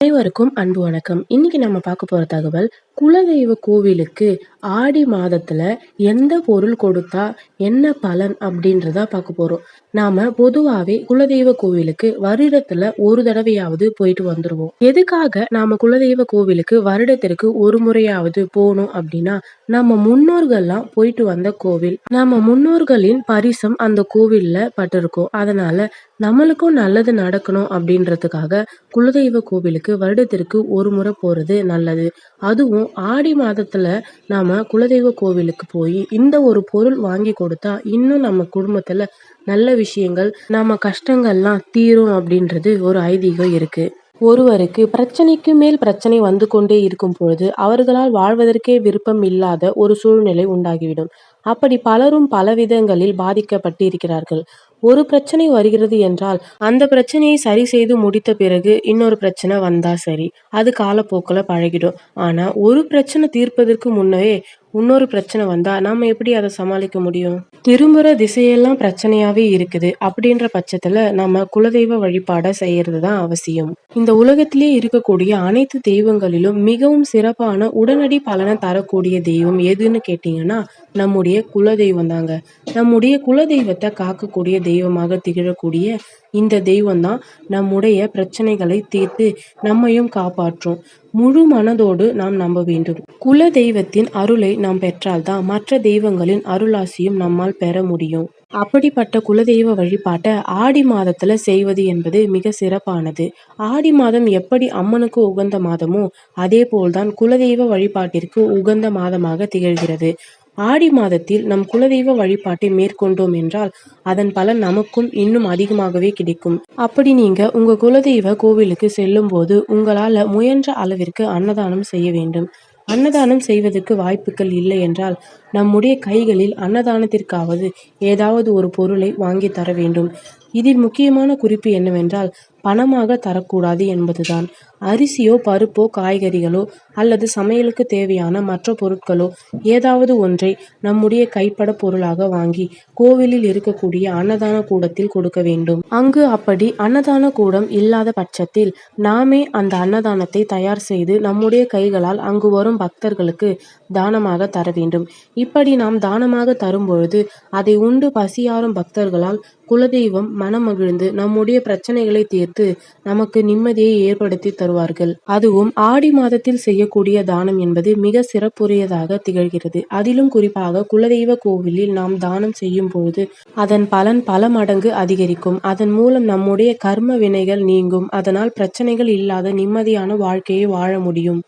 அனைவருக்கும் அன்பு வணக்கம். இன்னைக்கு நம்ம பார்க்க போற தகவல் குலதெய்வ கோவிலுக்கு ஆடி மாதத்துல எந்த பொருள் கொடுத்தா என்ன பலன் அப்படின்றத பார்க்க போறோம். நாம பொதுவாவே குலதெய்வ கோவிலுக்கு வருடத்துல ஒரு தடவையாவது போயிட்டு வந்துருவோம். எதுக்காக நாம குலதெய்வ கோவிலுக்கு வருடத்திற்கு ஒரு முறையாவது போகணும் அப்படின்னா நம்ம முன்னோர்கள்லாம் போயிட்டு வந்த கோவில் நம்ம முன்னோர்களின் பரிசம் அந்த கோவில்ல பட்டிருக்கோம். அதனால நம்மளுக்கும் நல்லது நடக்கணும் அப்படின்றதுக்காக குலதெய்வ கோவிலுக்கு வருடத்திற்கு ஒரு முறை போறது நல்லது. அதுவும் ஆடி மாதத்துல நாம குலதெய்வ கோவிலுக்கு போய் இந்த ஒரு பொருள் வாங்கி கொடுத்தா இன்னும் நம்ம குடும்பத்துல நல்ல விஷயங்கள் நம்ம கஷ்டங்கள்லாம் தீரும் அப்படின்றது ஒரு ஐதீகம் இருக்கு. ஒருவருக்கு பிரச்சனைக்கு மேல் பிரச்சனை வந்து கொண்டே இருக்கும் பொழுது அவர்களால் வாழ்வதற்கே விருப்பம் இல்லாத ஒரு சூழ்நிலை உண்டாகிவிடும். அப்படி பலரும் பல விதங்களில் பாதிக்கப்பட்டு இருக்கிறார்கள் ஒரு பிரச்சனை வருகிறது என்றால் அந்த பிரச்சனையை சரி செய்து முடித்த பிறகு இன்னொரு பிரச்சனை வந்தா சரி. அது காலப்போக்கில் பழகிடும். ஆனா ஒரு பிரச்சனை தீர்ப்பதற்கு முன்னவே இன்னொரு பிரச்சனை வந்தா நாம எப்படி அதை சமாளிக்க முடியும்? திரும்புற திசையெல்லாம் பிரச்சனையாவே இருக்குது. அப்படின்ற பட்சத்துல நம்ம குலதெய்வ வழிபாட செய்யறது தான் அவசியம். இந்த உலகத்திலே இருக்கக்கூடிய அனைத்து தெய்வங்களிலும் மிகவும் சிறப்பான உடனடி பலனை தரக்கூடிய தெய்வம் எதுன்னு கேட்டீங்கன்னா நம்முடைய குலதெய்வம் தாங்க. நம்முடைய குலதெய்வத்தை காக்கக்கூடிய தெய்வமாக திகழக்கூடிய இந்த தெய்வம்தான் நம்முடைய பிரச்சனைகளை தீர்த்து நம்மையும் காப்பாற்றும். முழு மனதோடு நாம் நம்ப வேண்டும். குல தெய்வத்தின் அருளை நாம் பெற்றால்தான் மற்ற தெய்வங்களின் அருளாசியும் நம்மால் பெற முடியும். அப்படிப்பட்ட குலதெய்வ வழிபாட்டை ஆடி மாதத்துல செய்வது என்பது மிக சிறப்பானது. ஆடி மாதம் எப்படி அம்மனுக்கு உகந்த மாதமோ அதே போல்தான் குலதெய்வ வழிபாட்டிற்கு உகந்த மாதமாக திகழ்கிறது. ஆடி மாதத்தில் நம் குலதெய்வ வழிபாட்டை மேற்கொண்டோம் என்றால் அதன் பலன் நமக்கும் இன்னும் அதிகமாகவே கிடைக்கும். அப்படி நீங்க உங்க குலதெய்வ கோவிலுக்கு செல்லும் போது உங்களால முயன்ற அளவிற்கு அன்னதானம் செய்ய வேண்டும். அன்னதானம் செய்வதற்கு வாய்ப்புகள் இல்லை என்றால் நம்முடைய கைகளில் அன்னதானத்திற்காவது ஏதாவது ஒரு பொருளை வாங்கி தர வேண்டும். இதில் முக்கியமான குறிப்பு என்னவென்றால் பணமாக தரக்கூடாது என்பதுதான். அரிசியோ பருப்போ காய்கறிகளோ அல்லது சமையலுக்கு தேவையான மற்ற பொருட்களோ ஏதாவது ஒன்றை நம்முடைய கைப்பட பொருளாக வாங்கி கோவிலில் இருக்கக்கூடிய அன்னதான கூடத்தில் கொடுக்க வேண்டும். அங்கு அப்படி அன்னதான கூடம் இல்லாத பட்சத்தில் நாமே அந்த அன்னதானத்தை தயார் செய்து நம்முடைய கைகளால் அங்கு வரும் பக்தர்களுக்கு தானமாக தர வேண்டும். இப்படி நாம் தானமாக தரும் பொழுது அதை உண்டு பசியாறும் பக்தர்களால் குலதெய்வம் மனமகிழ்ந்து நம்முடைய பிரச்சனைகளை தீர்த்து நமக்கு நிம்மதியை ஏற்படுத்தி தருவார்கள். அதுவும் ஆடி மாதத்தில் செய்யக்கூடிய தானம் என்பது மிக சிறப்புரியதாக திகழ்கிறது. அதிலும் குறிப்பாக குலதெய்வ கோவிலில் நாம் தானம் செய்யும் பொழுது அதன் பலன் பல மடங்கு அதிகரிக்கும். அதன் மூலம் நம்முடைய கர்ம வினைகள் நீங்கும். அதனால் பிரச்சனைகள் இல்லாத நிம்மதியான வாழ்க்கையை வாழ முடியும்.